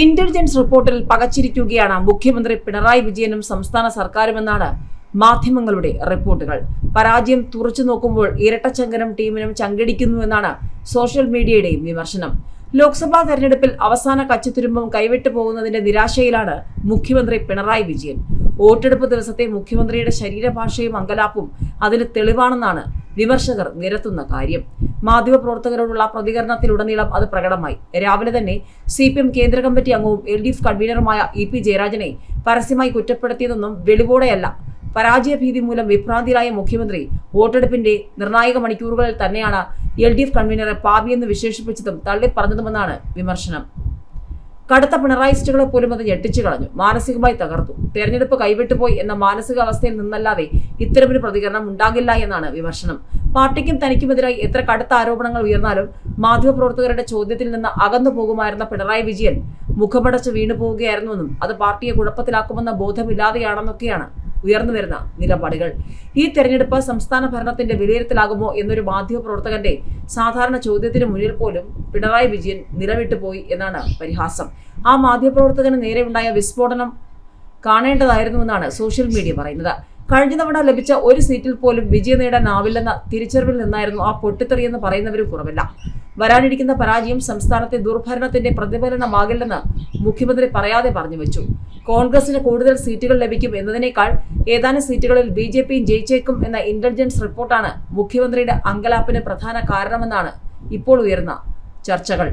Intelligence റിപ്പോർട്ടിൽ പകച്ചിരിക്കുകയാണ് മുഖ്യമന്ത്രി പിണറായി വിജയനും സംസ്ഥാന സർക്കാരുമെന്നാണ് മാധ്യമങ്ങളുടെ റിപ്പോർട്ടുകൾ. പരാജയം തുറച്ചു നോക്കുമ്പോൾ ഇരട്ടച്ചങ്കനം ടീമിനും ചങ്കടിക്കുന്നുവെന്നാണ് സോഷ്യൽ മീഡിയയുടെയും വിമർശനം. ലോക്സഭാ തെരഞ്ഞെടുപ്പിൽ അവസാന കച്ചിത്തുരുമ്പം കൈവിട്ടു പോകുന്നതിന്റെ നിരാശയിലാണ് മുഖ്യമന്ത്രി പിണറായി വിജയൻ. വോട്ടെടുപ്പ് ദിവസത്തെ മുഖ്യമന്ത്രിയുടെ ശരീരഭാഷയും അങ്കലാപ്പും അതിന് തെളിവാണെന്നാണ് വിമർശകർ നിരത്തുന്ന കാര്യം. മാധ്യമപ്രവർത്തകരോടുള്ള പ്രതികരണത്തിലുടനീളം അത് പ്രകടമായി. രാവിലെ തന്നെ സി പി എം കേന്ദ്ര കമ്മിറ്റി അംഗവും എൽ ഡി എഫ് കൺവീനറുമായ ഇ പി ജയരാജനെ പരസ്യമായി കുറ്റപ്പെടുത്തിയതൊന്നും വെളിവോടെയല്ല പരാജയഭീതി മൂലം വിഭ്രാന്തിയിലായ മുഖ്യമന്ത്രി വോട്ടെടുപ്പിന്റെ നിർണായക മണിക്കൂറുകളിൽ തന്നെയാണ് എൽ ഡി എഫ് കൺവീനറെ പാപിയെന്ന് വിശേഷിപ്പിച്ചതും തള്ളിപ്പറഞ്ഞതുമെന്നാണ് വിമർശനം. കടുത്ത പിണറായിസ്റ്റുകളെ പോലും അത് ഞെട്ടിച്ചു കളഞ്ഞു. മാനസികമായി തകർത്തു. തെരഞ്ഞെടുപ്പ് കൈവിട്ടുപോയി എന്ന മാനസികാവസ്ഥയിൽ നിന്നല്ലാതെ ഇത്തരമൊരു പ്രതികരണം ഉണ്ടാകില്ല എന്നാണ് വിമർശനം. പാർട്ടിക്കും തനിക്കുമെതിരായി എത്ര കടുത്ത ആരോപണങ്ങൾ ഉയർന്നാലും മാധ്യമപ്രവർത്തകരുടെ ചോദ്യത്തിൽ നിന്ന് അകന്നു പോകുമായിരുന്ന പിണറായി വിജയൻ മുഖമടച്ച് വീണു പോവുകയായിരുന്നുവെന്നും അത് പാർട്ടിയെ കുഴപ്പത്തിലാക്കുമെന്ന ബോധമില്ലാതെയാണെന്നൊക്കെയാണ് ഉയർന്നു വരുന്ന നിലപാടുകൾ. ഈ തെരഞ്ഞെടുപ്പ് സംസ്ഥാന ഭരണത്തിന്റെ വിലയിരുത്തലാകുമോ എന്നൊരു മാധ്യമപ്രവർത്തകന്റെ സാധാരണ ചോദ്യത്തിന് മുന്നിൽ പോലും പിണറായി വിജയൻ നിലവിട്ടു പോയി എന്നാണ് പരിഹാസം. ആ മാധ്യമപ്രവർത്തകന് നേരെ ഉണ്ടായ വിസ്ഫോടനം കാണേണ്ടതായിരുന്നുവെന്നാണ് സോഷ്യൽ മീഡിയ പറയുന്നത്. കഴിഞ്ഞ തവണ ലഭിച്ച ഒരു സീറ്റിൽ പോലും വിജയം നേടാനാവില്ലെന്ന തിരിച്ചറിവിൽ നിന്നായിരുന്നു ആ പൊട്ടിത്തെറിയെന്ന് പറയുന്നവരും കുറവില്ല. വരാനിരിക്കുന്ന പരാജയം സംസ്ഥാനത്തെ ദുർഭരണത്തിന്റെ പ്രതിഫലനമാകില്ലെന്ന് മുഖ്യമന്ത്രി പറയാതെ പറഞ്ഞു വെച്ചു. കോൺഗ്രസിന് കൂടുതൽ സീറ്റുകൾ ലഭിക്കും എന്നതിനേക്കാൾ ഏതാനും സീറ്റുകളിൽ ബി ജെ പിയും ജയിച്ചേക്കും എന്ന ഇന്റലിജൻസ് റിപ്പോർട്ടാണ് മുഖ്യമന്ത്രിയുടെ അങ്കലാപ്പിന് പ്രധാന കാരണമെന്നാണ് ഇപ്പോൾ ഉയർന്ന ചർച്ചകൾ.